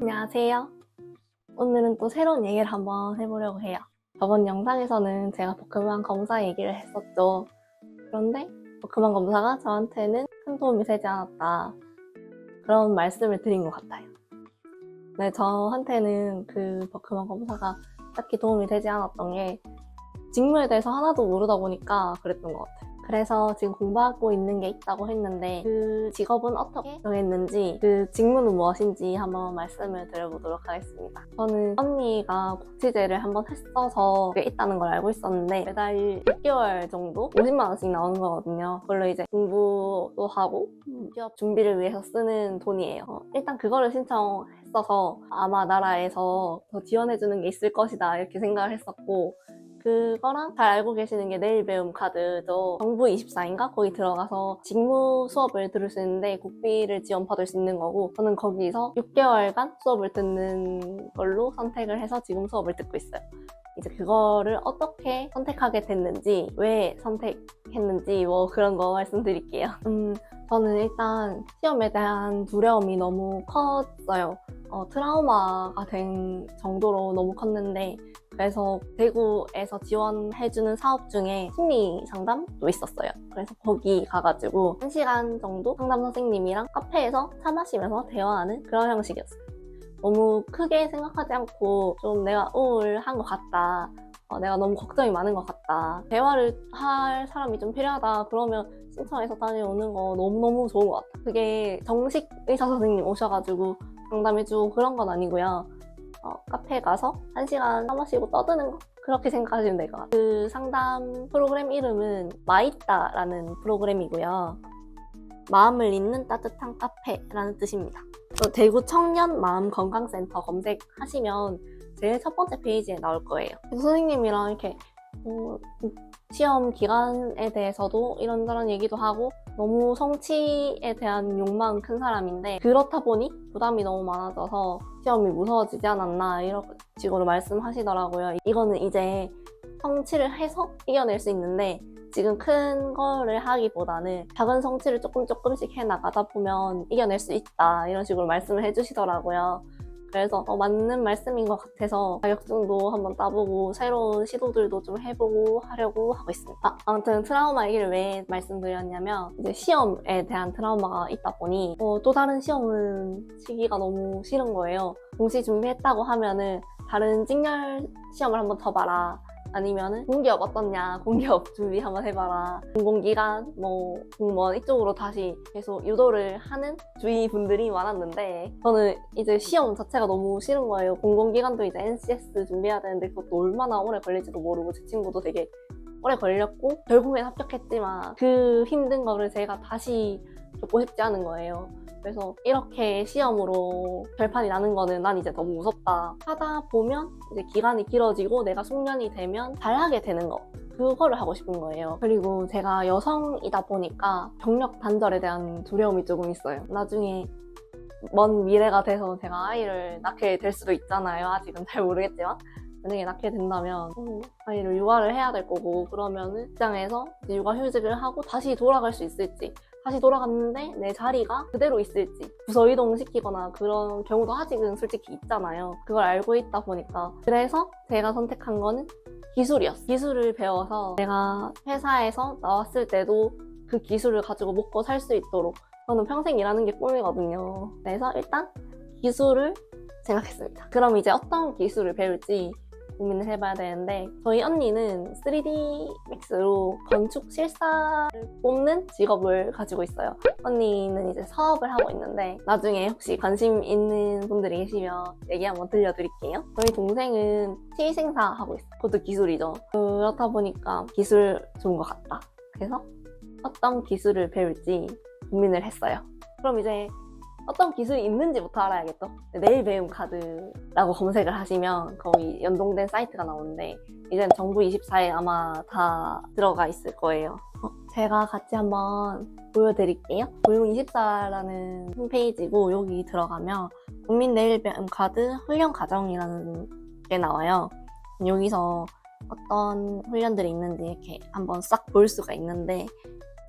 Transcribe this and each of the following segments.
안녕하세요. 오늘은 또 새로운 얘기를 한번 해보려고 해요. 저번 영상에서는 제가 포크만 검사 얘기를 했었죠. 그런데 포크만 검사가 저한테는 큰 도움이 되지 않았다. 그런 말씀을 드린 것 같아요. 네, 저한테는 그 버크만 검사가 딱히 도움이 되지 않았던 게 직무에 대해서 하나도 모르다 보니까 그랬던 것 같아요. 그래서 지금 공부하고 있는 게 있다고 했는데 그 직업은 어떻게 정했는지 그 직무는 무엇인지 한번 말씀을 드려보도록 하겠습니다. 저는 언니가 복지제를 한번 했어서 그게 있다는 걸 알고 있었는데 매달 6개월 정도 50만 원씩 나오는 거거든요. 그걸로 이제 공부도 하고 취업 준비를 위해서 쓰는 돈이에요. 어, 일단 그거를 신청했어서 아마 나라에서 더 지원해주는 게 있을 것이다 이렇게 생각을 했었고 그거랑 잘 알고 계시는 게 내일 배움 카드죠. 정부 24인가? 거기 들어가서 직무 수업을 들을 수 있는데 국비를 지원받을 수 있는 거고 저는 거기서 6개월간 수업을 듣는 걸로 선택을 해서 지금 수업을 듣고 있어요. 이제 그거를 어떻게 선택하게 됐는지, 왜 선택했는지 뭐 그런 거 말씀드릴게요. 음, 저는 일단 시험에 대한 두려움이 너무 컸어요. 어, 트라우마가 된 정도로 너무 컸는데 그래서 대구에서 지원해주는 사업 중에 심리 상담도 있었어요. 그래서 거기 가가지고 1시간 정도 상담 선생님이랑 카페에서 차 마시면서 대화하는 그런 형식이었어요. 너무 크게 생각하지 않고 좀 내가 우울한 것 같다. 어, 내가 너무 걱정이 많은 것 같다. 대화를 할 사람이 좀 필요하다. 그러면 신청해서 다녀오는 거 너무너무 좋은 것 같아. 그게 정식 의사 선생님 오셔가지고 상담해주고 그런 건 아니고요. 어, 카페 가서 한 시간 사 마시고 떠드는 거 그렇게 생각하시면 될 것 같아요. 그 상담 프로그램 이름은 마이따라는 프로그램이고요. 마음을 잇는 따뜻한 카페라는 뜻입니다. 또 대구 청년 마음 건강센터 검색하시면 제일 첫 번째 페이지에 나올 거예요. 선생님이랑 이렇게 어, 시험 기간에 대해서도 이런저런 얘기도 하고 너무 성취에 대한 욕망 큰 사람인데 그렇다 보니 부담이 너무 많아져서 시험이 무서워지지 않았나 이런 식으로 말씀하시더라고요. 이거는 이제 성취를 해서 이겨낼 수 있는데 지금 큰 거를 하기보다는 작은 성취를 조금 조금씩 해 나가다 보면 이겨낼 수 있다 이런 식으로 말씀을 해주시더라고요. 그래서 어, 맞는 말씀인 것 같아서 자격증도 한번 따보고 새로운 시도들도 좀 해보고 하려고 하고 있습니다. 아, 아무튼 트라우마 얘기를 왜 말씀드렸냐면 이제 시험에 대한 트라우마가 있다 보니 어, 또 다른 시험은 치기가 너무 싫은 거예요. 동시 준비했다고 하면은 다른 직렬 시험을 한번 더 봐라. 아니면은 공기업 어떻냐 공기업 준비 한번 해봐라. 공공기관 뭐 공무원 이쪽으로 다시 계속 유도를 하는 주위 분들이 많았는데 저는 이제 시험 자체가 너무 싫은 거예요. 공공기관도 이제 NCS 준비해야 되는데 그것도 얼마나 오래 걸릴지도 모르고 제 친구도 되게 오래 걸렸고 결국엔 합격했지만 그 힘든 거를 제가 다시 겪고 싶지 않은 거예요. 그래서 이렇게 시험으로 결판이 나는 거는 난 이제 너무 무섭다 하다 보면 이제 기간이 길어지고 내가 숙련이 되면 잘하게 되는 거 그거를 하고 싶은 거예요. 그리고 제가 여성이다 보니까 경력 단절에 대한 두려움이 조금 있어요. 나중에 먼 미래가 돼서 제가 아이를 낳게 될 수도 있잖아요. 아직은 잘 모르겠지만. 만약에 낳게 된다면 음, 아이를 육아를 해야 될 거고 그러면은 직장에서 이제 육아 휴직을 하고 다시 돌아갈 수 있을지 다시 돌아갔는데 내 자리가 그대로 있을지 부서 이동시키거나 그런 경우도 아직은 솔직히 있잖아요. 그걸 알고 있다 보니까 그래서 제가 선택한 거는 기술이었어. 기술을 배워서 내가 회사에서 나왔을 때도 그 기술을 가지고 먹고 살 수 있도록 저는 평생 일하는 게 꿈이거든요. 그래서 일단 기술을 생각했습니다. 그럼 이제 어떤 기술을 배울지 고민을 해봐야 되는데 저희 언니는 3D 맥스로 건축 실사를 뽑는 직업을 가지고 있어요. 언니는 이제 사업을 하고 있는데 나중에 혹시 관심 있는 분들이 계시면 얘기 한번 들려드릴게요. 저희 동생은 티생사 하고 있어요. 그것도 기술이죠. 그렇다 보니까 기술 좋은 것 같다. 그래서 어떤 기술을 배울지 고민을 했어요. 그럼 이제 어떤 기술이 있는지부터 알아야겠죠. 내일 배움 카드라고 검색을 하시면 거기 연동된 사이트가 나오는데 이젠 정부 24에 아마 다 들어가 있을 거예요. 어, 제가 같이 한번 보여드릴게요. 고용24라는 홈페이지고 여기 들어가면 국민 내일 배움 카드 훈련 과정이라는 게 나와요. 여기서 어떤 훈련들이 있는지 이렇게 한번 싹 볼 수가 있는데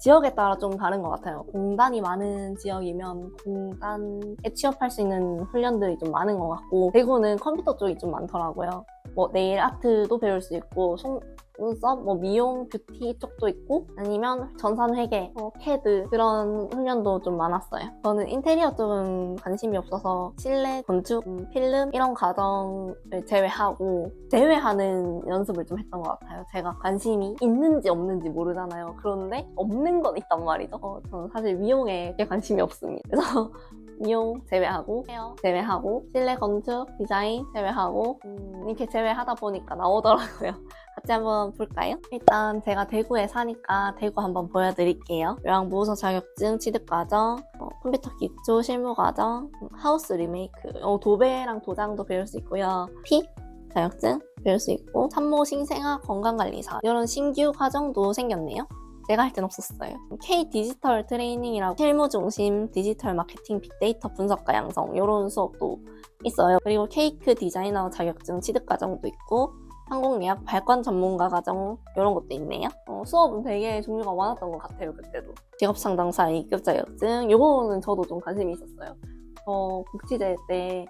지역에 따라 좀 다른 것 같아요. 공단이 많은 지역이면 공단에 취업할 수 있는 훈련들이 좀 많은 것 같고 대구는 컴퓨터 쪽이 좀 많더라고요. 뭐 네일 아트도 배울 수 있고 속 눈썹, 뭐 미용, 뷰티 쪽도 있고 아니면 전산 회계, 뭐 캐드 그런 훈련도 좀 많았어요. 저는 인테리어 쪽은 관심이 없어서 실내 건축, 음, 필름 이런 과정을 제외하고 제외하는 연습을 좀 했던 것 같아요. 제가 관심이 있는지 없는지 모르잖아요. 그런데 없는 건 있단 말이죠. 어, 저는 사실 미용에 꽤 관심이 없습니다. 그래서 미용 제외하고 헤어 제외하고 실내 건축 디자인 제외하고 음, 이렇게 제외하다 보니까 나오더라고요. 같이 한번 볼까요? 일단 제가 대구에 사니까 대구 한번 보여드릴게요. 요양 보호사 자격증 취득 과정, 어, 컴퓨터 기초 실무 과정, 음, 하우스 리메이크, 어, 도배랑 도장도 배울 수 있고요. 피 자격증 배울 수 있고 산모 신생아 건강관리사 이런 신규 과정도 생겼네요. 제가 할 땐 없었어요. K 디지털 트레이닝이라고 실무 중심 디지털 마케팅 빅데이터 분석과 양성 이런 수업도 있어요. 그리고 케이크 디자이너 자격증 취득 과정도 있고 항공 예약 발권 전문가 과정 이런 것도 있네요. 어, 수업은 되게 종류가 많았던 것 같아요 그때도. 직업 상담사 2급 자격증 요거는 저도 좀 관심이 있었어요. 저 국치제 때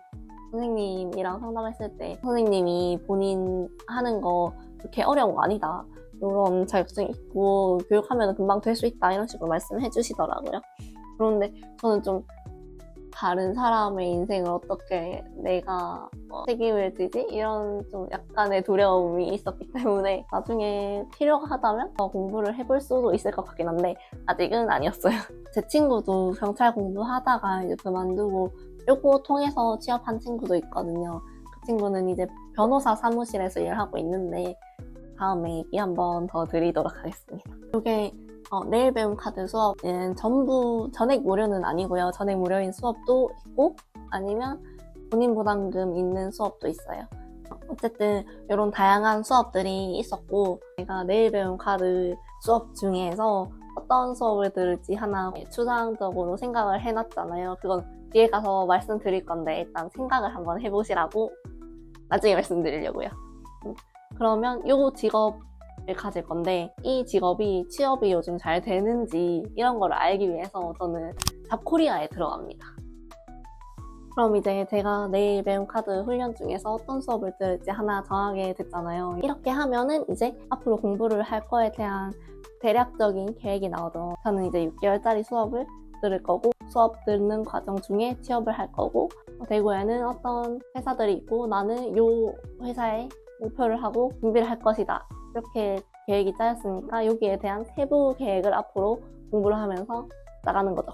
선생님이랑 상담했을 때 선생님이 본인 하는 거 그렇게 어려운 거 아니다. 이런 자격증 있고 교육하면 금방 될 수 있다 이런 식으로 말씀해 주시더라고요. 그런데 저는 좀 다른 사람의 인생을 어떻게 내가 어, 책임을 지지? 이런 좀 약간의 두려움이 있었기 때문에 나중에 필요하다면 더 공부를 해볼 수도 있을 것 같긴 한데 아직은 아니었어요. 제 친구도 경찰 공부하다가 이제 그만두고 요거 통해서 취업한 친구도 있거든요. 그 친구는 이제 변호사 사무실에서 일하고 있는데 다음에 얘기 한번 더 드리도록 하겠습니다. 이게 어, 내일 배움 카드 수업은 전부 전액 무료는 아니고요. 전액 무료인 수업도 있고 아니면 본인 부담금 있는 수업도 있어요. 어쨌든 이런 다양한 수업들이 있었고 제가 내일 배움 카드 수업 중에서 어떤 수업을 들을지 하나 추상적으로 생각을 해놨잖아요. 그건 뒤에 가서 말씀드릴 건데 일단 생각을 한번 해보시라고 나중에 말씀드리려고요. 음, 그러면 요 직업을 가질 건데 이 직업이 취업이 요즘 잘 되는지 이런 걸 알기 위해서 저는 잡코리아에 들어갑니다. 그럼 이제 제가 내일 배움 카드 훈련 중에서 어떤 수업을 들을지 하나 정하게 됐잖아요. 이렇게 하면은 이제 앞으로 공부를 할 거에 대한 대략적인 계획이 나오죠. 저는 이제 6개월짜리 수업을 들을 거고 수업 듣는 과정 중에 취업을 할 거고 대구에는 어떤 회사들이 있고 나는 요 회사에 목표를 하고 준비를 할 것이다. 이렇게 계획이 짜였으니까 여기에 대한 세부 계획을 앞으로 공부를 하면서 나가는 거죠.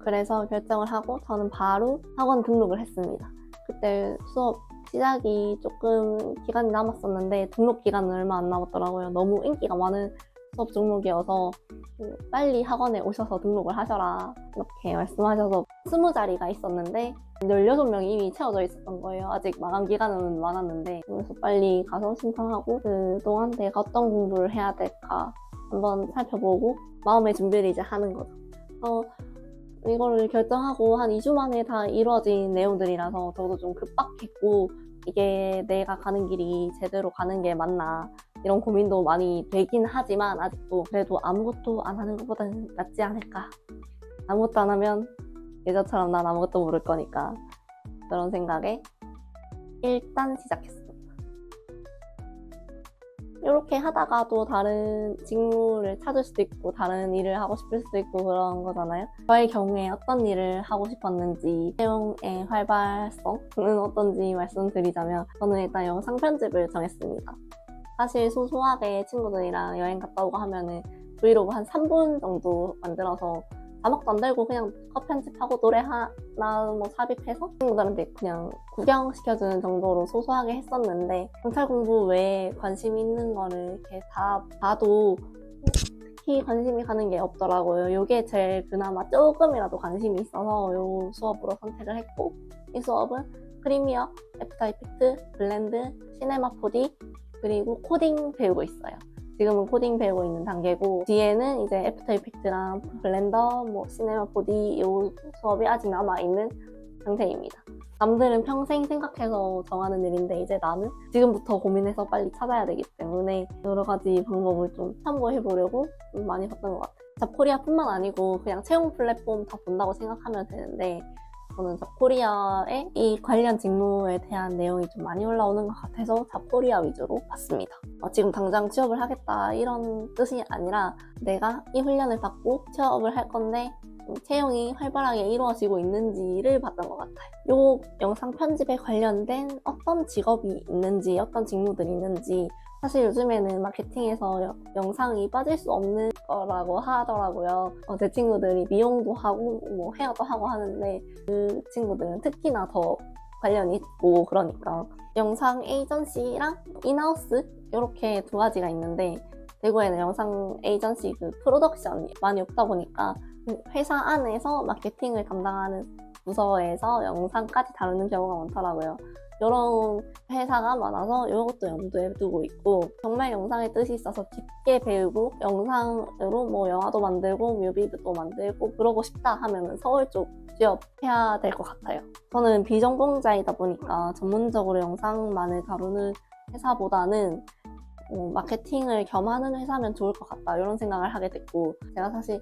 그래서 결정을 하고 저는 바로 학원 등록을 했습니다. 그때 수업 시작이 조금 기간이 남았었는데 등록 기간은 얼마 안 남았더라고요. 너무 인기가 많은 수업 종목이어서 그 빨리 학원에 오셔서 등록을 하셔라 이렇게 말씀하셔서 20자리가 있었는데 16명이 이미 채워져 있었던 거예요. 아직 마감 기간은 많았는데 그래서 빨리 가서 신청하고 그동안 내가 어떤 공부를 해야 될까 한번 살펴보고 마음의 준비를 이제 하는 거죠. 어, 이거를 결정하고 한 2주 만에 다 이루어진 내용들이라서 저도 좀 급박했고 이게 내가 가는 길이 제대로 가는 게 맞나 이런 고민도 많이 되긴 하지만 아직도 그래도 아무것도 안 하는 것보다는 낫지 않을까 아무것도 안 하면 예전처럼 난 아무것도 모를 거니까 그런 생각에 일단 시작했습니다. 이렇게 하다가도 다른 직무를 찾을 수도 있고 다른 일을 하고 싶을 수도 있고 그런 거잖아요. 저의 경우에 어떤 일을 하고 싶었는지 채용의 활발성은 어떤지 말씀드리자면 저는 일단 영상 편집을 정했습니다. 사실 소소하게 친구들이랑 여행 갔다 오고 하면은 브이로그 한 3분 정도 만들어서 자막도 안 달고 그냥 컷 편집하고 노래 하나 뭐 삽입해서 친구들한테 그냥 구경시켜주는 정도로 소소하게 했었는데 경찰 공부 외에 관심 있는 거를 이렇게 다 봐도 특히 관심이 가는 게 없더라고요. 이게 제일 그나마 조금이라도 관심이 있어서 이 수업으로 선택을 했고 이 수업은 프리미어, 애프터 이펙트, 블렌드, 시네마 4D 그리고 코딩 배우고 있어요. 지금은 코딩 배우고 있는 단계고 뒤에는 이제 애프터 이펙트랑 블렌더, 뭐 시네마 4D 이 수업이 아직 남아 있는 상태입니다. 남들은 평생 생각해서 정하는 일인데 이제 나는 지금부터 고민해서 빨리 찾아야 되기 때문에 여러 가지 방법을 좀 참고해 보려고 좀 많이 봤던 것 같아요. 잡코리아뿐만 아니고 그냥 채용 플랫폼 다 본다고 생각하면 되는데 저는 잡코리아의 이 관련 직무에 대한 내용이 좀 많이 올라오는 것 같아서 잡코리아 위주로 봤습니다. 어, 지금 당장 취업을 하겠다 이런 뜻이 아니라 내가 이 훈련을 받고 취업을 할 건데 좀 채용이 활발하게 이루어지고 있는지를 봤던 것 같아요. 요 영상 편집에 관련된 어떤 직업이 있는지, 어떤 직무들이 있는지, 사실 요즘에는 마케팅에서 여- 영상이 빠질 수 없는 거라고 하더라고요. 어, 제 친구들이 미용도 하고, 뭐 헤어도 하고 하는데, 그 친구들은 특히나 더 관련이 있고, 그러니까. 영상 에이전시랑 인하우스? 이렇게 두 가지가 있는데, 대구에는 영상 에이전시 그 프로덕션이 많이 없다 보니까 그 회사 안에서 마케팅을 담당하는 부서에서 영상까지 다루는 경우가 많더라고요. 이런 회사가 많아서 이것도 염두에 두고 있고 정말 영상에 뜻이 있어서 깊게 배우고 영상으로 뭐 영화도 만들고 뮤비도 만들고 그러고 싶다 하면은 서울 쪽 취업해야 될 것 같아요. 저는 비전공자이다 보니까 전문적으로 영상만을 다루는 회사보다는 어, 마케팅을 겸하는 회사면 좋을 것 같다 이런 생각을 하게 됐고 제가 사실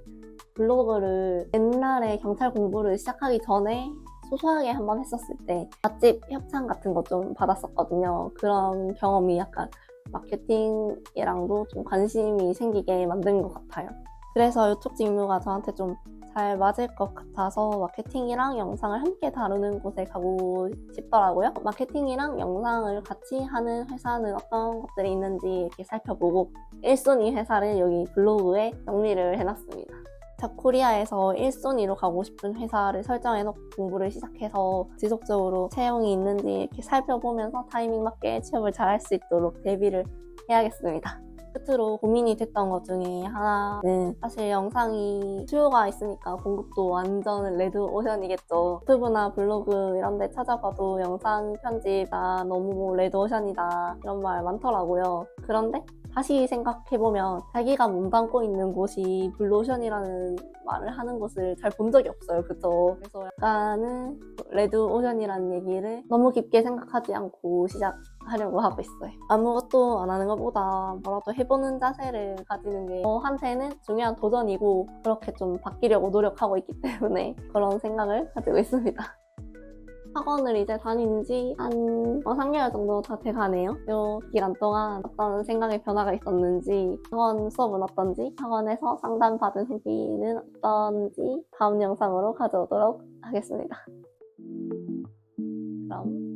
블로그를 옛날에 경찰 공부를 시작하기 전에 소소하게 한번 했었을 때 맛집 협찬 같은 거 좀 받았었거든요. 그런 경험이 약간 마케팅이랑도 좀 관심이 생기게 만든 것 같아요. 그래서 이쪽 직무가 저한테 좀 잘 맞을 것 같아서 마케팅이랑 영상을 함께 다루는 곳에 가고 싶더라고요. 마케팅이랑 영상을 같이 하는 회사는 어떤 것들이 있는지 이렇게 살펴보고 1순위 회사를 여기 블로그에 정리를 해놨습니다. 잡코리아에서 1순위로 가고 싶은 회사를 설정해놓고 공부를 시작해서 지속적으로 채용이 있는지 이렇게 살펴보면서 타이밍 맞게 취업을 잘할 수 있도록 대비를 해야겠습니다. 끝으로 고민이 됐던 것 중에 하나는 사실 영상이 수요가 있으니까 공급도 완전 레드 오션이겠죠. 유튜브나 블로그 이런 데 찾아봐도 영상 편집 나 너무 레드 오션이다 이런 말 많더라고요. 그런데 다시 생각해보면 자기가 몸담고 있는 곳이 블루오션이라는 말을 하는 곳을 잘 본 적이 없어요. 그죠? 그래서 약간은 레드 오션이라는 얘기를 너무 깊게 생각하지 않고 시작하려고 하고 있어요. 아무것도 안 하는 것보다 뭐라도 해보는 자세를 가지는 게 저한테는 중요한 도전이고 그렇게 좀 바뀌려고 노력하고 있기 때문에 그런 생각을 가지고 있습니다. 학원을 이제 다닌 지한 3개월 정도 다 돼가네요. 요 기간 동안 어떤 생각의 변화가 있었는지, 학원 수업은 어떤지, 학원에서 상담받은 후기는 어떤지 다음 영상으로 가져오도록 하겠습니다. 그럼